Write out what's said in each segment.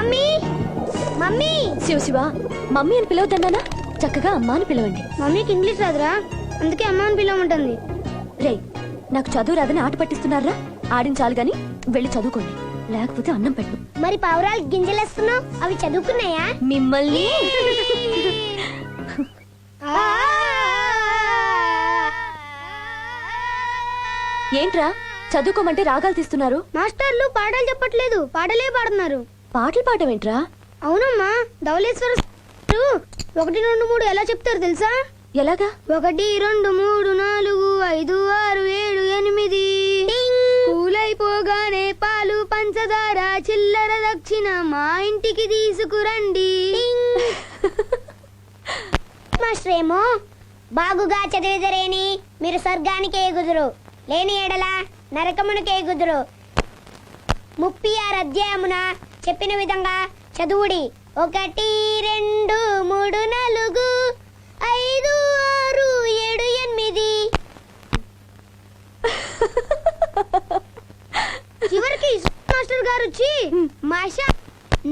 Mummy! Mummy! Shiva Shiva mummy అని పిలవద్దన్నానా? చక్కగా అమ్మ అని పిలవండి. మమ్మీకి ఇంగ్లీష్ రాదురా. అందుకే అమ్మ అని పిలవమంటుంది. రే నాకు చదువు రాదని ఆట పట్టిస్తున్నారా? ఆడించాలి గాని వెళ్ళి చదువుకోండి. లేకపోతే అన్నం పెట్టు. మరి పావురాలు గింజలేస్తున్నావు? అవి చదువుకున్నాయా? మిమ్మల్ని ఏంట్రా? చదువుకోమంటే రాగాలు తీస్తున్నారు. మాస్టర్లు పాటలు చెప్పట్లేదు. పాటలే పాడుతున్నారు. పాటలు పాడమేంట్రా అవునమ్మా ధవళేశ్వర గారు ఒకటి రెండు మూడు ఎలా చెప్తారు తెలుసా? ఎలాగా? ఒకటి రెండు మూడు నాలుగు ఐదు ఆరు ఏడు ఎనిమిది. పూలైపోగానే పాలు పంచదార చిల్లర దక్షిణ మా ఇంటికి తీసుకురండి. మాస్టర్ ఏమో బాగుగా చదివిదరేని మీరు స్వర్గానికి ఎగుదురు. లేని ఎడల నరకమునకు ఎగుదురు. ముప్పై ఆరు అధ్యాయమున చెప్పిన విధంగా చదువుడి. ఒకటి రెండు మూడు నాలుగు ఐదు ఆరు ఏడు ఎనిమిది. చివరికి మాస్టర్ గారు వచ్చి మాషా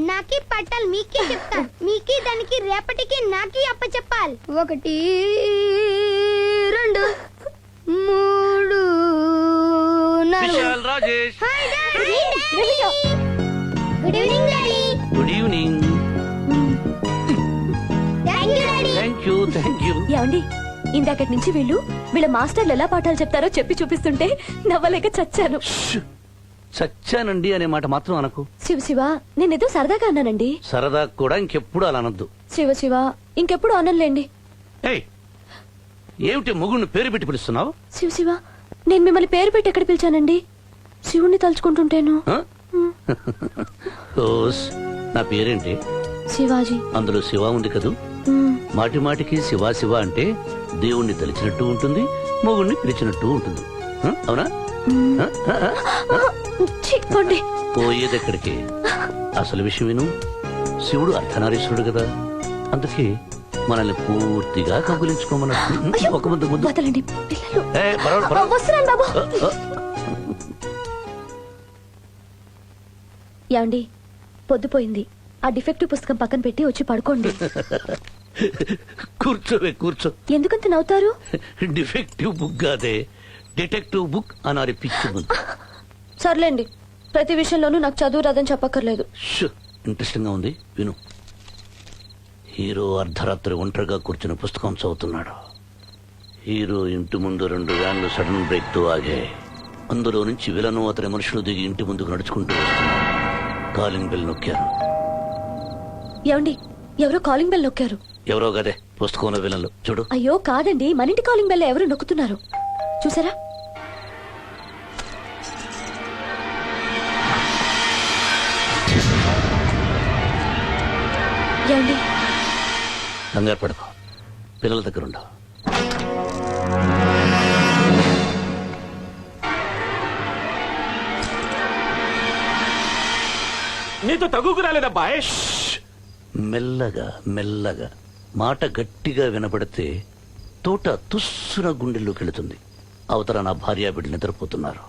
నాకి పట్టాలి మీకే చెప్తా. మీకి దానికి రేపటికి నాకి అప్ప చెప్పాలి. ఒకటి రెండు మూడు నాలుగు. Vishal Rajesh. Hi daddy. Good evening daddy good evening thank you daddy thank you thank you ఏమండి ఇందాకటి నుంచి వీళ్ళు వీళ్ళ మాస్టర్లు ఎలా పాఠాలు చెప్తారో చెప్పి చూపిస్తుంటే నవ్వలేక చచ్చాను. చచ్చానండి అనే మాట మాత్రం అనకు. శివ శివ నేనేదో సరదాగా అన్నానండి. సరదా కూడా ఇంకెప్పుడు అలా అనొద్దు. శివ శివ ఇంకెప్పుడు అనలేండి ఏయ్! ఏమిటి ముగుడిని పేరు పెట్టి పిలుస్తున్నావు? శివ శివ నేను మిమ్మల్ని పేరు పెట్టి ఎక్కడ పిలిచానండి? శివుణ్ణి తలుచుకుంటుంటేను. ఆ? నా పేరేంటి శివాజీ అందులో శివ ఉంది కదూ మాటి మాటికి శివ శివ అంటే దేవుణ్ణి తలిచినట్టు ఉంటుంది మొగుణ్ణి పిలిచినట్టు ఉంటుంది ఆ? అవునా ఆ? ఆ? ఆ? ఛీ, పోండి. పోయేదెక్కడికి అసలు విషయం విను శివుడు అర్ధనారీశ్వరుడు కదా అందుకే మనల్ని పూర్తిగా కబులించుకోమన్నట్టు అయ్యో, ఒక ముద్దు ముద్దు వదలండి పిల్లలు ఏ, పర్వాలేదు, పర్వాలేదు. వస్తున్నాను బాబు ఆ, ఆ. యాండి పొద్దుపోయింది. ఆ డిఫెక్టివ్ పుస్తకం పక్కన పెట్టి వచ్చి పడుకోండి. కూర్చోవే కూర్చో. ఎందుకంత నవ్వుతారు? డిఫెక్టివ్ బుక్ కాదే డిటెక్టివ్ బుక్ అనాలి పిచ్చి సర్లేండి ప్రతి విషయంలోనూ నాకు చదువు రాదని చెప్పక్కర్లేదు. ఇంట్రెస్టింగ్గా ఉంది విను. హీరో అర్ధరాత్రి ఒంటరిగా కూర్చుని పుస్తకం చదువుతున్నాడు. హీరో ఇంటి ముందు రెండు వ్యాన్లు సడన్ బ్రేక్తో ఆగాయి. అందులో నుంచి విలను అతని మనుషులు దిగి ఇంటి ముందుకు నడుచుకుంటూ వస్తున్నారు. కాలింగ్ బెల్ నొక్కారు. ఏమండి? ఎవరో కాలింగ్ బెల్ నొక్కారు? ఎవరో కదే పుస్తకంలో విలన్లు. చూడు. అయ్యో కాదండి. మన ఇంటి కాలింగ్ బెల్ ఎవరు నొక్కుతున్నారు? చూసారా? ఏమండి? కంగారు పడకు. పిల్లల దగ్గర నీతో తగుకు రాలేదబ్బాయ్ మెల్లగా మెల్లగా మాట గట్టిగా వినపడితే తోట తుస్సున గుండెల్లోకి వెళుతుంది. అవతల నా భార్య బిడ్డ నిద్రపోతున్నారు.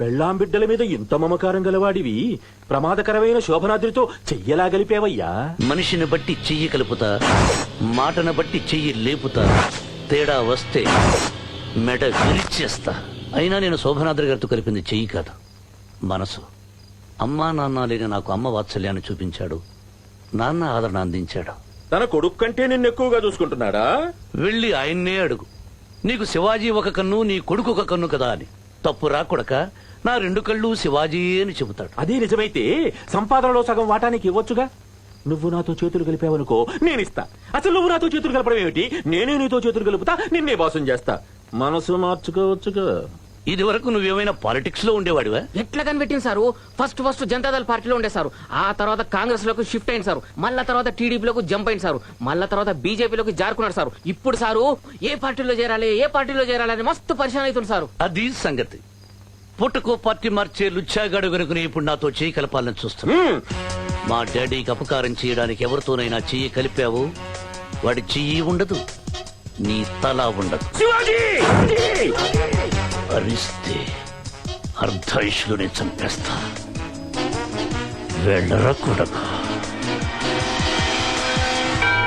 పెళ్ళాం బిడ్డల మీద ఇంత మమకారం గలవాడివి. ప్రమాదకరమైన శోభనాద్రితో చెయ్యలా గలిపేవయ్యా. మనిషిని బట్టి చెయ్యి కలుపుతా మాటను బట్టి చెయ్యి లేపుతా తేడా వస్తే మెడ విరిచేస్తా. అయినా నేను శోభనాద్రి గారితో కలిపింది చెయ్యి కాదు మనసు. అమ్మా నాన్న లేని నాకు అమ్మ వాత్సల్యాన్ని చూపించాడు. నాన్న ఆదరణ అందించాడు. తన కొడుకు కంటే నిన్ను ఎక్కువగా చూసుకుంటున్నాడా? వెళ్ళి ఆయన్నే అడుగు. నీకు శివాజీ ఒక కన్ను నీ కొడుకు ఒక కన్ను కదా అని. తప్పు రాకొడక నా రెండు కళ్ళు శివాజీ అని చెబుతాడు. అదే నిజమైతే సంపాదనలో సగం వాటానికి ఇవ్వొచ్చుగా? నువ్వు నాతో చేతులు కలిపావనుకో నేనిస్తా. అసలు నువ్వు నాతో చేతులు కలపడం ఏమిటి? నేనే నీతో చేతులు కలుపుతా నిన్నే బాసం చేస్తా. మనసు మార్చుకోవచ్చుగా. ఇది వరకు నువ్వేమైనా పాలిటిక్స్లో ఉండేవాడివా? ఎట్లా కనిపెట్టింది సారు? ఫస్ట్ ఫస్ట్ జనతాదళ పార్టీలో ఉండే సారు. ఆ తర్వాత కాంగ్రెస్లోకి షిఫ్ట్ అయింది సారు. మళ్ళా తర్వాత టీడీపీలోకి జంప్ అయింది సారు. మళ్ళా తర్వాత బీజేపీలోకి జారుకున్నాడు సారు. ఇప్పుడు సారు ఏ పార్టీలో చేరాలి ఏ పార్టీలో చేరాలి అని మస్తు పరిశాన్ అవుతుంది సారు. అది సంగతి. పుట్టకో పార్టీ మార్చే లుచ్చాగాడు వెనుకని ఇప్పుడు నాతో చేయి కలపాలని చూస్తున్నా. మా డాడీకి అపకారం చేయడానికి ఎవరితోనైనా చెయ్యి కలిపావు? వాడి చెయ్యి ఉండదు. నీ తల ఉండదు. శివాజీ! అరిస్తే అర్ధాయుషులోనే చంపేస్తా వెళ్ళరా కొడక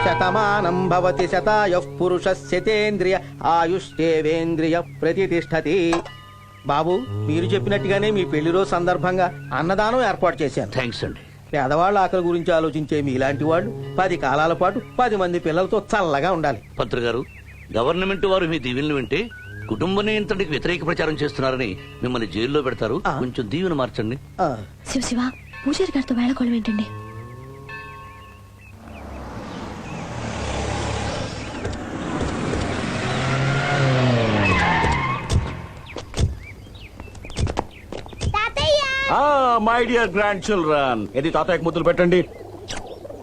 శతమానం భవతి శతాయ పురుష శతేంద్రియ ఆయుష్ేవేంద్రియ ప్రతిష్టతి బాబు మీరు చెప్పినట్టుగానే మీ పెళ్ళి రోజు సందర్భంగా అన్నదానం ఏర్పాటు చేశాను. థ్యాంక్స్ అండి. పేదవాళ్ళ ఆకలి గురించి ఆలోచించే మీలాంటి వాళ్ళు పది కాలాల పాటు పది మంది పిల్లలతో చల్లగా ఉండాలి. పంతులు గారు గవర్నమెంట్ వారు మీ దీవెనలు వింటే కుటుంబ నియంత్రణకి వ్యతిరేక ప్రచారం చేస్తున్నారని మిమ్మల్ని జైల్లో పెడతారు. ఆ. కొంచెం దీవెన మార్చండి. ఆ, శివ శివ పూజారి గారితో వేళకోళం ఏంటండి? తాతయ్య! My dear grandchildren. ఇది తాతయ్యకు ముద్దులు పెట్టండి?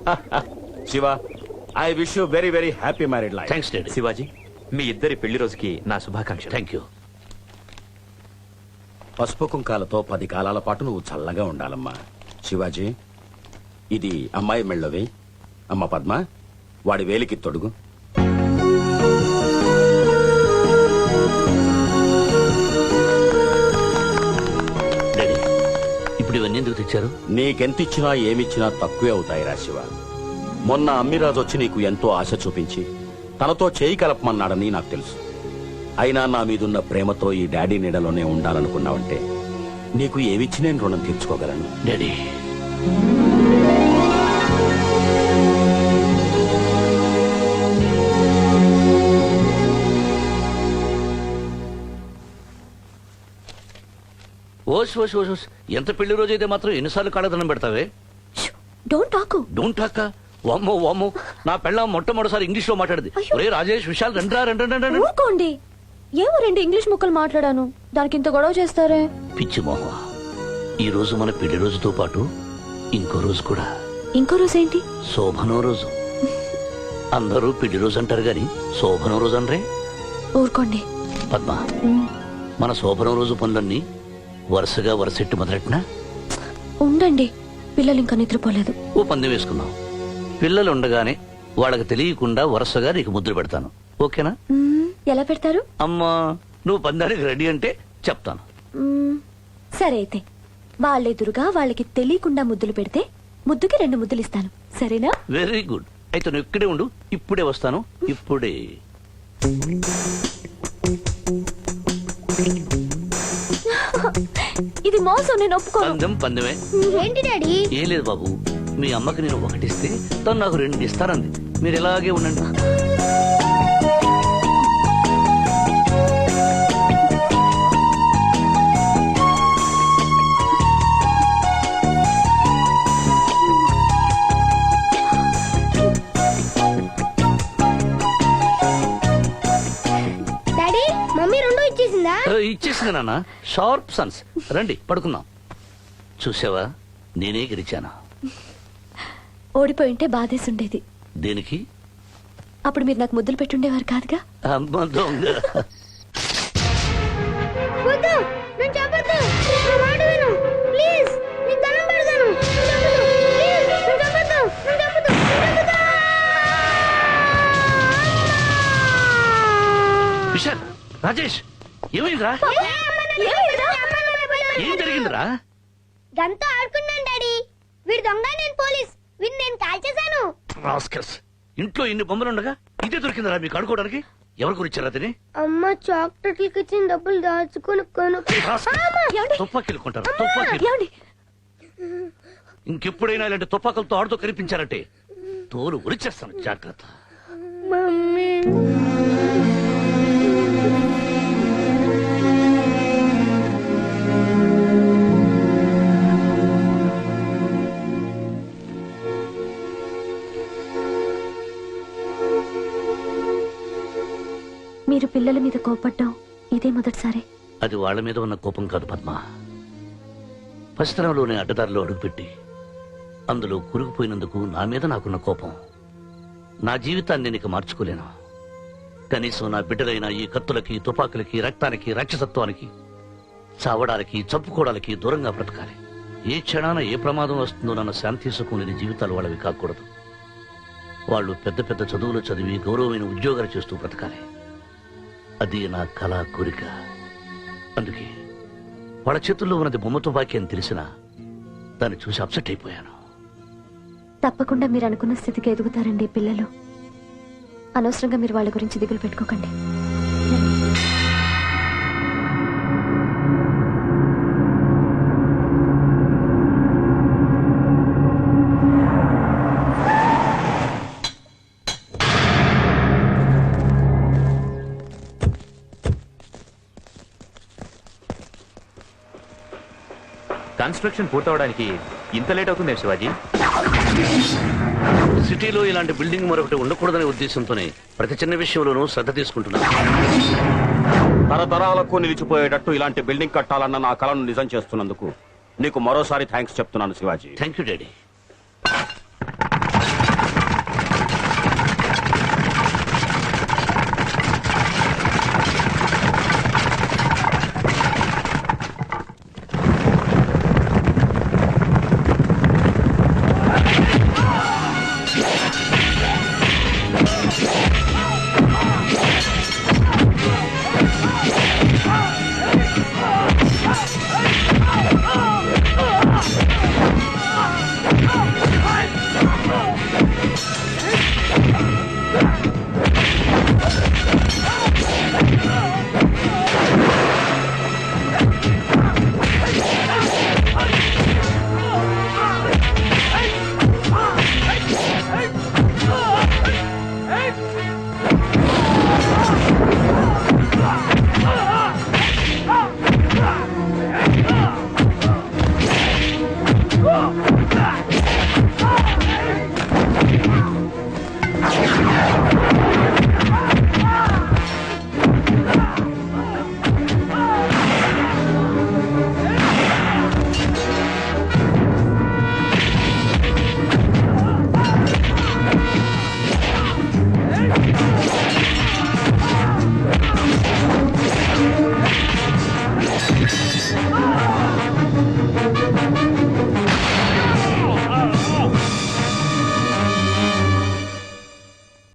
Shiva I wish you very very happy married life. Thanks daddy. Shivaji. మీ ఇద్దరి పెళ్ళి రోజుకి నా శుభాకాంక్షలు. థ్యాంక్ యూ పసుపు కుంకాలతో పది కాలాల పాటు నువ్వు చల్లగా ఉండాలమ్మా. శివాజీ ఇది అమ్మాయి మెళ్ళవి. అమ్మ పద్మ వాడి వేలికి తొడుగు. డాడీ ఇప్పుడు ఇవన్నీ ఎందుకు తెచ్చారు? నీకెంతిచ్చినా ఏమిచ్చినా తక్కువే అవుతాయిరా శివ. మొన్న అమ్మిరాజు వచ్చి నీకు ఎంతో ఆశ చూపించి తనతో చేయి కలపమన్నాడని నాకు తెలుసు. అయినా నా మీదున్న ప్రేమతో ఈ డాడీ నీడలోనే ఉండాలనుకున్నావంటే నీకు ఏమిచ్చి నేను రుణం తీర్చుకోగలను? డాడీ. ఓస్ ఓస్ ఓస్ ఓస్. ఎంత పెళ్ళి రోజు అయితే మాత్రం ఎన్నిసార్లు కాళ్ళదనం పెడతావే? డోంట్ టాకు డోంట్ టాక్ వామ్మో వామ్మో. నా పెళ్ళం మొట్టమొదటిసారి ఇంగ్లీష్లో మాట్లాడింది. ఒరే రాజేష్ విశాల్ రండ్రా రండి రండి, ఊరుకోండి. ఏమో రెండు ఇంగ్లీష్ ముక్కలు మాట్లాడాను. దానికి ఇంత గొడవ చేస్తారే? పిచ్చి మోహ ఈ రోజు మన పెళ్ళి రోజుతో పాటు ఇంకో రోజు కూడా. ఇంకో రోజు ఏంటి? శోభనో రోజు. అందరూ పెళ్ళి రోజు అంటారు గాని శోభనో రోజు అనరే. ఊరుకోండి. పద్మ మన శోభనం రోజు పనులన్నీ వరుసగా వరుసెట్టు మొదలెట్టినా? ఉండండి. పిల్లలు ఇంకా నిద్రపోలేదు. ఓ పందెం వేసుకుందాం. పిల్లలు ఉండగానే వాళ్ళకి తెలియకుండా వరుసగా నీకు ముద్ర పెడతాను. ఓకేనా? ఎలా పెడతారు? అమ్మా నువ్వు పందానికి రెడీ అంటే చెప్తాను. సరే అయితే. వాళ్ళెదురుగా వాళ్ళకి తెలియకుండా ముద్దులు పెడితే ముద్దుకి రెండు ముద్దులు ఇస్తాను. సరేనా? వెరీ గుడ్ అయితే నువ్వు ఇక్కడే ఉండు ఇప్పుడే వస్తాను. ఇప్పుడే. ఇది మోసం నేను ఒప్పుకోను. పందెం పందెమే. ఏంటి డాడీ? ఏం లేదు బాబు. మీ అమ్మకి నేను ఒకటిస్తే తను నాకు రెండు ఇస్తానంది మీరు ఇలాగే ఉండండి. డాడీ మమ్మీ రెండు ఇచ్చేసిందా? ఆ, ఇచ్చేసింది నాన్న. Sharp sons. రండి పడుకుందాం. చూసావా? నేనే గెలిచాను? ఓడిపోయి ఉంటే బాధేసి ఉండేది దేనికి? అప్పుడు మీరు నాకు ముద్దులు పెట్టుండేవారు కాదుగా? అమ్మ దొంగ విశాల్ రాజేష్ ఏమైందిరా? ఏం జరిగిందిరా? గంతో ఆడుకున్నాను డాడీ. వీడు దొంగ నేను పోలీస్. వీడిని నేను రాస్కల్స్ ఇంట్లో ఇన్ని బొమ్మలు ఉండగా ఇదే దొరికిందిరా మీకు ఆడుకోవడానికి ఎవరు గురించారా అతని అమ్మ చాక్లెట్లకి ఇచ్చిన డబ్బులు దాచుకుని కొను తుపాకీలు కొంటారు? తుపాకీలు. ఇంకెప్పుడైనా ఇలాంటి తుపాకులతో ఆడుతూ కనిపించారంటే తోలు ఉరిచేస్తాను జాగ్రత్త. మమ్మీ. మీరు పిల్లల మీద కోపడ్డం ఇదే మొదటిసారి. అది వాళ్ళ మీద ఉన్న కోపం కాదు పద్మ. పసితనంలోనే అడ్డదారిలో అడుగుపెట్టి అందులో కురుకుపోయినందుకు నా మీద నాకున్న కోపం. నా జీవితాన్ని నేను ఇక మార్చుకోలేను. కనీసం నా బిడ్డలైన ఈ కత్తులకి తుపాకులకి రక్తానికి రాక్షసత్వానికి చావడానికి చంపుకోవడానికి దూరంగా బ్రతకాలి. ఏ క్షణాన ఏ ప్రమాదం వస్తుందో నన్న శాంతి సుఖం జీవితాలు వాళ్ళవి కాకూడదు. వాళ్ళు పెద్ద పెద్ద చదువులు చదివి గౌరవమైన ఉద్యోగాలు చేస్తూ బ్రతకాలి. అది నా కళ కోరిక. అందుకే వాళ్ళ చేతుల్లో ఉన్నది బొమ్మ తుపాకీ అని తెలిసినా దాన్ని చూసి అప్సెట్ అయిపోయాను. తప్పకుండా మీరు అనుకున్న స్థితికి ఎదుగుతారండి పిల్లలు. అనవసరంగా మీరు వాళ్ళ గురించి దిగులు పెట్టుకోకండి. కన్స్ట్రక్షన్ పూర్తవడానికి ఇంత లేట్ అవుతుంది శివాజీ? సిటీలో ఇలాంటి బిల్డింగ్ మరొకటి ఉండకూడదనే ఉద్దేశంతోనే ప్రతి చిన్న విషయంలోనూ శ్రద్ధ తీసుకుంటున్నాను తరతరాలకు నిలిచిపోయేటట్టు ఇలాంటి బిల్డింగ్ కట్టాలన్న నా కలను నిజం చేస్తున్నందుకు నీకు మరోసారి థ్యాంక్స్ చెప్తున్నాను శివాజీ. Thank you daddy